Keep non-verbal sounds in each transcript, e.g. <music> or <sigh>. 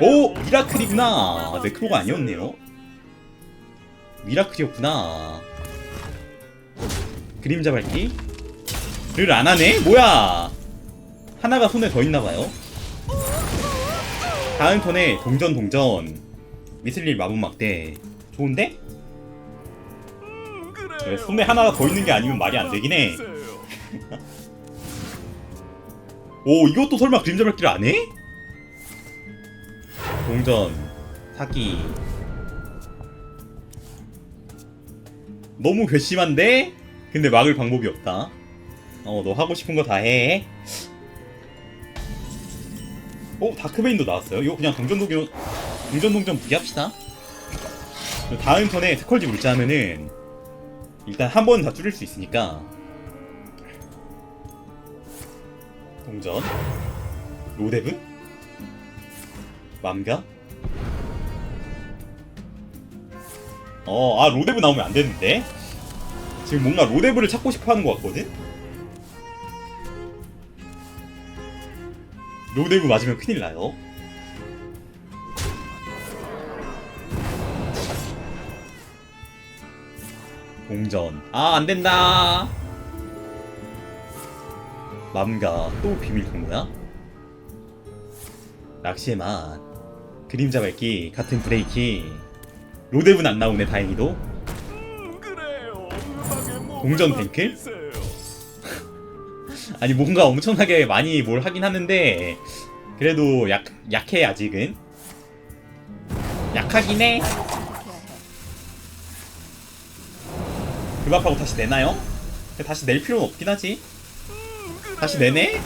오 미라클이구나. 네크로가 아니었네요. 미라클이었구나. 그림자 밟기를 안 하네? 뭐야? 하나가 손에 더 있나봐요. 다음 턴에 동전 동전. 미슬릴 마법 막대. 좋은데? 그래, 손에 하나가 더 있는 게 아니면 말이 안 되긴 해. <laughs> 오 이것도 설마 그림자 밟기를 안 해? 동전 사기 너무 괘씸한데? 근데 막을 방법이 없다 어 너 하고 싶은 거 다 해. 어 다크베인도 나왔어요. 이거 그냥 동전 동전 동전 동전 무기합시다. 다음 턴에 스컬지 물자하면은 일단 한 번 다 줄일 수 있으니까 동전 로데브 맘가? 어 아 로데브 나오면 안 되는데? 지금 뭔가 로데브를 찾고 싶어 하는 것 같거든? 로데브 맞으면 큰일 나요. 공전. 아 안 된다. 맘가 또 비밀 통로야? 낚시의 맛 그림자 밟기 같은 브레이킹 로데브는 안 나오네 다행히도 동전 탱크? <laughs> 아니 뭔가 엄청나게 많이 뭘 하긴 하는데 그래도 약, 약해 아직은 약하긴 해 그박하고 다시 내나요? 다시 낼 필요는 없긴 하지 다시 내네?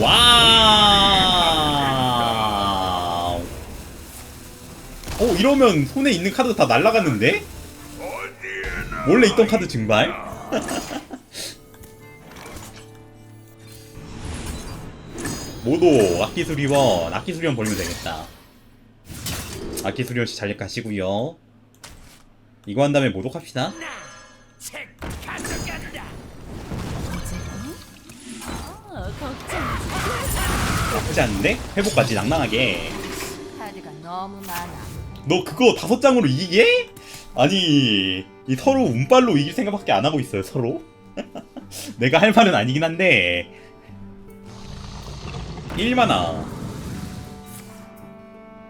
와우. 어 이러면 손에 있는 카드 다 날라갔는데? 원래 있던 카드 증발? <laughs> 모도 악기수리원 악기수리원 벌리면 되겠다. 악기수리원 씨 잘력 가시고요. 이거 한 다음에 모독 합시다. 어, 걱정 나쁘지 않은데? 회복까지 낭낭하게. 카드가 너무 많아. 너 그거 다섯 장으로 이기게? 아니 이 서로 운빨로 이길 생각밖에 안 하고 있어요 서로. <laughs> 내가 할 말은 아니긴 한데. 1만화.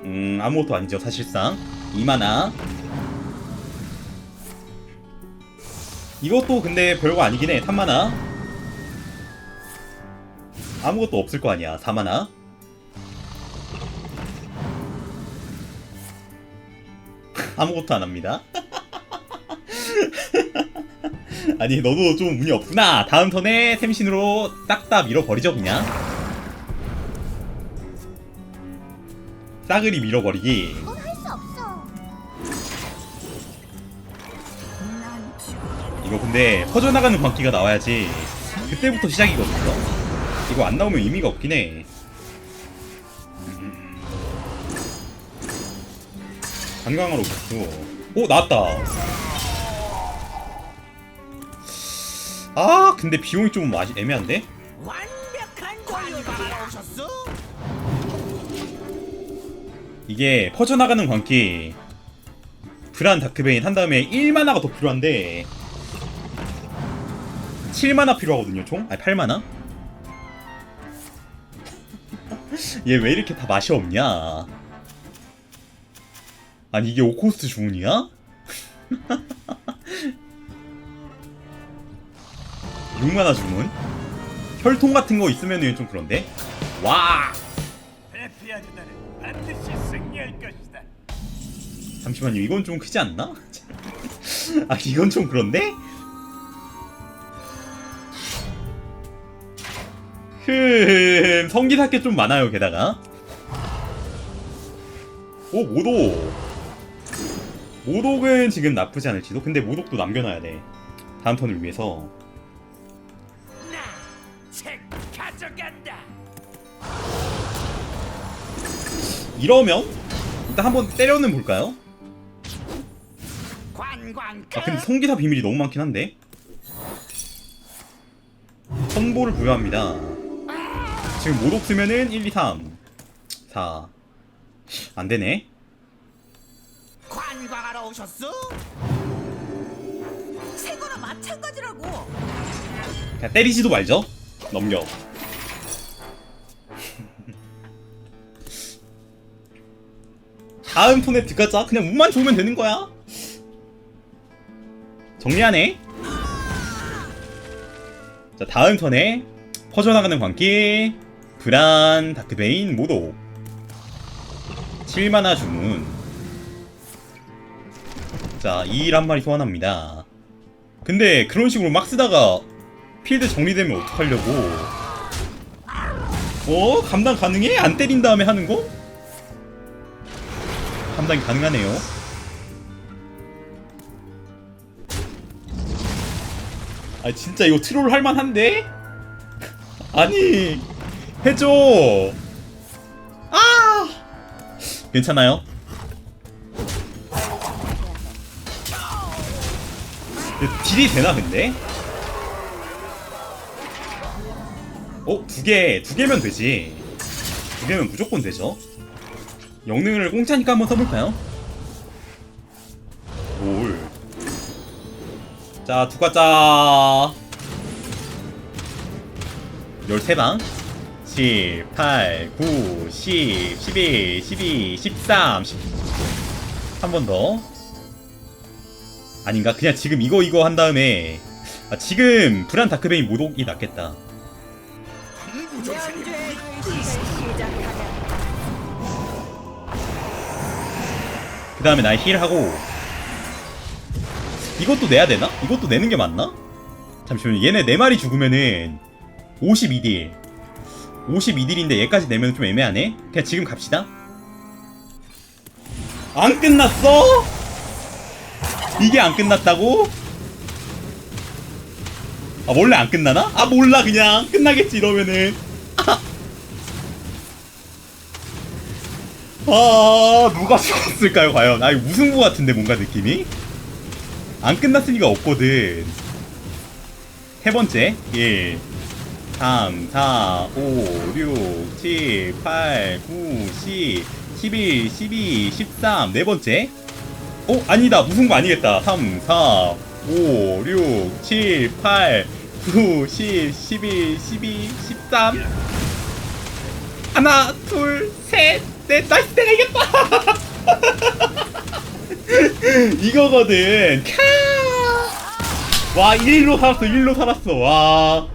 음 아무것도 아니죠 사실상. 2만화. 이것도 근데 별거 아니긴 해 3만화 아무것도 없을 거 아니야 4만화 <laughs> 아무것도 안 합니다. <laughs> 아니 너도 좀 운이 없구나. 다음 턴에 템신으로 딱다 밀어버리죠 그냥. 싸그리 밀어버리기. 이거 근데 퍼져나가는 광기가 나와야지 그때부터 시작이거든요. 이거 안 나오면 의미가 없긴 해. 음. 관광하러 오겠고. 오 나왔다. 아 근데 비용이 좀 맛이 애매한데? 이게 퍼져나가는 광기 브란 다크베인 한 다음에 1만화가 더 필요한데 7만화 필요하거든요 총? 아니 8만화? 얘 왜 이렇게 다 맛이 없냐 아니 이게 오코스트 주문이야? <laughs> 6만화 주문? 혈통 같은 거 있으면 좀 그런데? 와! 잠시만요 이건 좀 크지 않나? <laughs> 아 이건 좀 그런데? 흠 성기사께 좀 많아요 게다가. 오 모독. 모독은 지금 나쁘지 않을지도. 근데 모독도 남겨놔야 돼. 다음 턴을 위해서. 이러면 일단 한번 때려는 볼까요? 아 근데 성기사 비밀이 너무 많긴 한데. 선보를 부여합니다 지금 모독 쓰면은 1, 2, 3 4 안 되네. 관광하러 오셨어? 새거나 마찬가지라고. 그냥 때리지도 말죠. 넘겨. 다음 턴에 들어가자? 그냥 운만 좋으면 되는 거야? 정리하네. 자 다음 턴에 퍼져나가는 광기 브란 다크베인 모독 7만화 주문 자 2일 한 마리 소환합니다 근데 그런 식으로 막 쓰다가 필드 정리되면 어떡하려고 어? 감당 가능해? 안 때린 다음에 하는 거? 감당이 가능하네요 아 진짜 이거 트롤 할만한데? <laughs> 아니 해줘 아 괜찮아요? 딜이 되나 근데? 어? 두 개, 두 개면 되지. 두 개면 무조건 되죠. 영능을 공짜니까 한번 써볼까요? 뭘. 자, 두 가짜. 13방. 7, 8, 9, 10, 11, 12, 13, 10. 한번 더. 아닌가? 그냥 지금 이거 이거 한 다음에 아, 지금 브란 다크베인 모독이 낫겠다. 그 다음에 나 힐하고 이것도 내야 되나? 이것도 내는 게 맞나? 잠시만요 얘네 4마리 죽으면은 52딜 52딜인데 얘까지 내면 좀 애매하네? 그냥 지금 갑시다 안 끝났어? 이게 안 끝났다고? 아 원래 안 끝나나? 아 몰라 그냥 끝나겠지 이러면은 <laughs> 아 누가 죽었을까요 과연 아 이거 무승부 같은데 뭔가 느낌이 안 리가 없거든 세 번째 1 3 4 5 6 7 8 9 10 11 12 13 네 번째. 어 아니다. 무승부 아니겠다. 3 4 5 6 7 8 9 10 11 12 13 하나 둘 셋 넷 나이스. 내가 이겼다. <laughs> 이거거든. 캬! 와 1로 살았어. 1로 살았어. 와